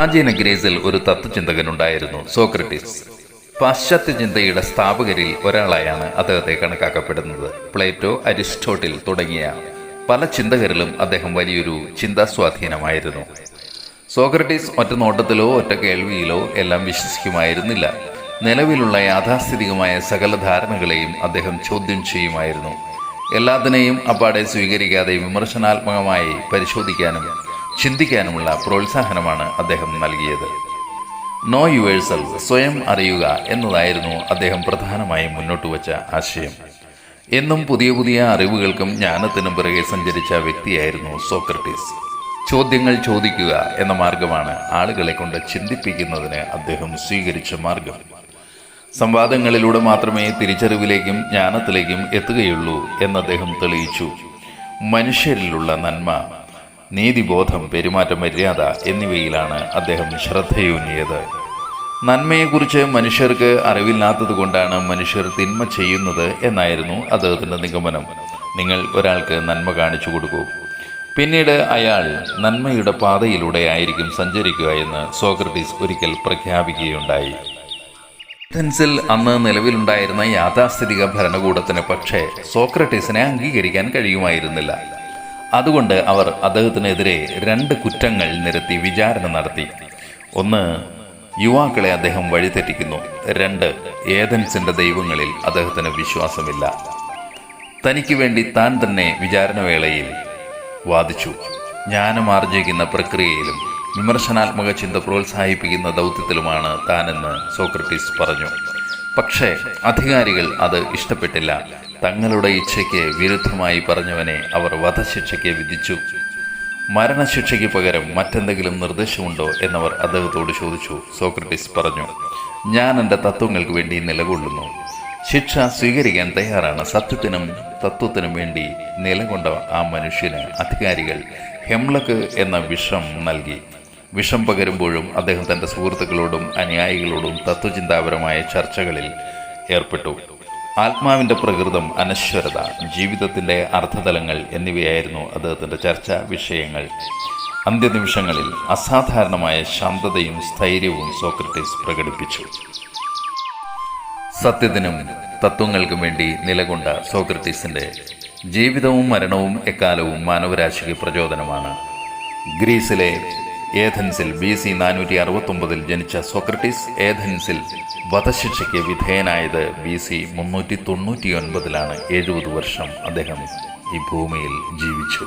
പ്രാചീന ഗ്രീസിൽ ഒരു തത്വചിന്തകനുണ്ടായിരുന്നു സോക്രട്ടീസ്. പാശ്ചാത്യ ചിന്തയുടെ സ്ഥാപകരിൽ ഒരാളായാണ് അദ്ദേഹത്തെ കണക്കാക്കപ്പെടുന്നത്. പ്ലേറ്റോ അരിസ്റ്റോട്ടിൽ തുടങ്ങിയ പല ചിന്തകരിലും അദ്ദേഹം വലിയൊരു ചിന്താസ്വാധീനമായിരുന്നു. സോക്രട്ടീസ് ഒറ്റ നോട്ടത്തിലോ ഒറ്റ കേൾവിയിലോ എല്ലാം വിശ്വസിക്കുമായിരുന്നില്ല. നിലവിലുള്ള യാഥാസ്ഥിതികമായ സകല ധാരണകളെയും അദ്ദേഹം ചോദ്യം ചെയ്യുമായിരുന്നു. എല്ലാത്തിനെയും അപ്പാടെ സ്വീകരിക്കാതെ വിമർശനാത്മകമായി പരിശോധിക്കാനും ചിന്തിക്കാനുമുള്ള പ്രോത്സാഹനമാണ് അദ്ദേഹം നൽകിയത്. നോ യുവേഴ്സൽ സ്വയം അറിയുക എന്നതായിരുന്നു അദ്ദേഹം പ്രധാനമായും മുന്നോട്ട് വച്ച ആശയം. എന്നും പുതിയ പുതിയ അറിവുകൾക്കും ജ്ഞാനത്തിനും പിറകെ സഞ്ചരിച്ച വ്യക്തിയായിരുന്നു സോക്രട്ടീസ്. ചോദ്യങ്ങൾ ചോദിക്കുക എന്ന മാർഗമാണ് ആളുകളെ കൊണ്ട് ചിന്തിപ്പിക്കുന്നതിന് അദ്ദേഹം സ്വീകരിച്ച മാർഗം. സംവാദങ്ങളിലൂടെ മാത്രമേ തിരിച്ചറിവിലേക്കും ജ്ഞാനത്തിലേക്കും എത്തുകയുള്ളൂ എന്ന് അദ്ദേഹം തെളിയിച്ചു. മനുഷ്യരിലുള്ള നന്മ നീതിബോധം പെരുമാറ്റ മര്യാദ എന്നിവയിലാണ് അദ്ദേഹം ശ്രദ്ധയൂന്നിയത്. നന്മയെക്കുറിച്ച് മനുഷ്യർക്ക് അറിവില്ലാത്തത് കൊണ്ടാണ് മനുഷ്യർ തിന്മ ചെയ്യുന്നത് എന്നായിരുന്നു അദ്ദേഹത്തിന്റെ നിഗമനം. നിങ്ങൾ ഒരാൾക്ക് നന്മ കാണിച്ചു കൊടുക്കൂ. പിന്നീട് അയാൾ നന്മയുടെ പാതയിലൂടെ ആയിരിക്കും സഞ്ചരിക്കുക എന്ന് സോക്രട്ടീസ് ഒരിക്കൽ പ്രഖ്യാപിക്കുകയുണ്ടായി. അഥൻസിൽ അന്ന് നിലവിലുണ്ടായിരുന്ന യാഥാസ്ഥിതിക ഭരണകൂടത്തിന് പക്ഷേ സോക്രട്ടീസിനെ അംഗീകരിക്കാൻ കഴിയുമായിരുന്നില്ല. അതുകൊണ്ട് അവർ അദ്ദേഹത്തിനെതിരെ രണ്ട് കുറ്റങ്ങൾ നിരത്തി വിചാരണ നടത്തി. ഒന്ന് യുവാക്കളെ അദ്ദേഹം വഴിതെറ്റിക്കുന്നു. രണ്ട് ഏതൻസിന്റെ ദൈവങ്ങളിൽ അദ്ദേഹത്തിന് വിശ്വാസമില്ല. തനിക്ക് വേണ്ടി താൻ തന്നെ വിചാരണവേളയിൽ വാദിച്ചു. ജ്ഞാനം ആർജിക്കുന്ന പ്രക്രിയയിലും വിമർശനാത്മക ചിന്ത പ്രോത്സാഹിപ്പിക്കുന്ന ദൗത്യത്തിലുമാണ് താനെന്ന് സോക്രട്ടീസ് പറഞ്ഞു. പക്ഷേ അധികാരികൾ അത് ഇഷ്ടപ്പെട്ടില്ല. തങ്ങളുടെ ഇച്ഛയ്ക്ക് വിരുദ്ധമായി പറഞ്ഞവനെ അവർ വധശിക്ഷയ്ക്ക് വിധിച്ചു. മരണശിക്ഷയ്ക്ക് പകരം മറ്റെന്തെങ്കിലും നിർദ്ദേശമുണ്ടോ എന്നവർ അദ്ദേഹത്തോട് ചോദിച്ചു. സോക്രട്ടീസ് പറഞ്ഞു ഞാൻ എന്റെ തത്വങ്ങൾക്ക് വേണ്ടി നിലകൊള്ളുന്നു. ശിക്ഷ സ്വീകരിക്കാൻ തയ്യാറാണ്. സത്യത്തിനും തത്വത്തിനും വേണ്ടി നിലകൊണ്ട ആ മനുഷ്യന് അധികാരികൾ ഹെംലക്ക് എന്ന വിഷം നൽകി. വിഷം പകരുമ്പോഴും അദ്ദേഹം തന്റെ സുഹൃത്തുക്കളോടും അനുയായികളോടും തത്വചിന്താപരമായ ചർച്ചകളിൽ ഏർപ്പെട്ടു. ആത്മാവിന്റെ പ്രകൃതം അനശ്വരത ജീവിതത്തിന്റെ അർത്ഥതലങ്ങൾ എന്നിവയായിരുന്നു അദ്ദേഹത്തിന്റെ ചർച്ചാ വിഷയങ്ങൾ. അന്ത്യനിമിഷങ്ങളിൽ അസാധാരണമായ ശാന്തതയും സ്ഥൈര്യവും സോക്രട്ടീസ് പ്രകടിപ്പിച്ചു. സത്യത്തിനും തത്വങ്ങൾക്കും വേണ്ടി നിലകൊണ്ട സോക്രട്ടീസിന്റെ ജീവിതവും മരണവും എക്കാലവും മാനവരാശിക്ക് പ്രചോദനമാണ്. ഗ്രീസിലെ ഏഥൻസിൽ ബി സി നാനൂറ്റി അറുപത്തൊമ്പതിൽ ജനിച്ച സോക്രട്ടീസ് ഏഥൻസിൽ വധശിക്ഷയ്ക്ക് വിധേയനായത് ബി സി മുന്നൂറ്റി തൊണ്ണൂറ്റി ഒൻപതിലാണ് എഴുപത് വർഷം അദ്ദേഹം ഈ ഭൂമിയിൽ ജീവിച്ചു.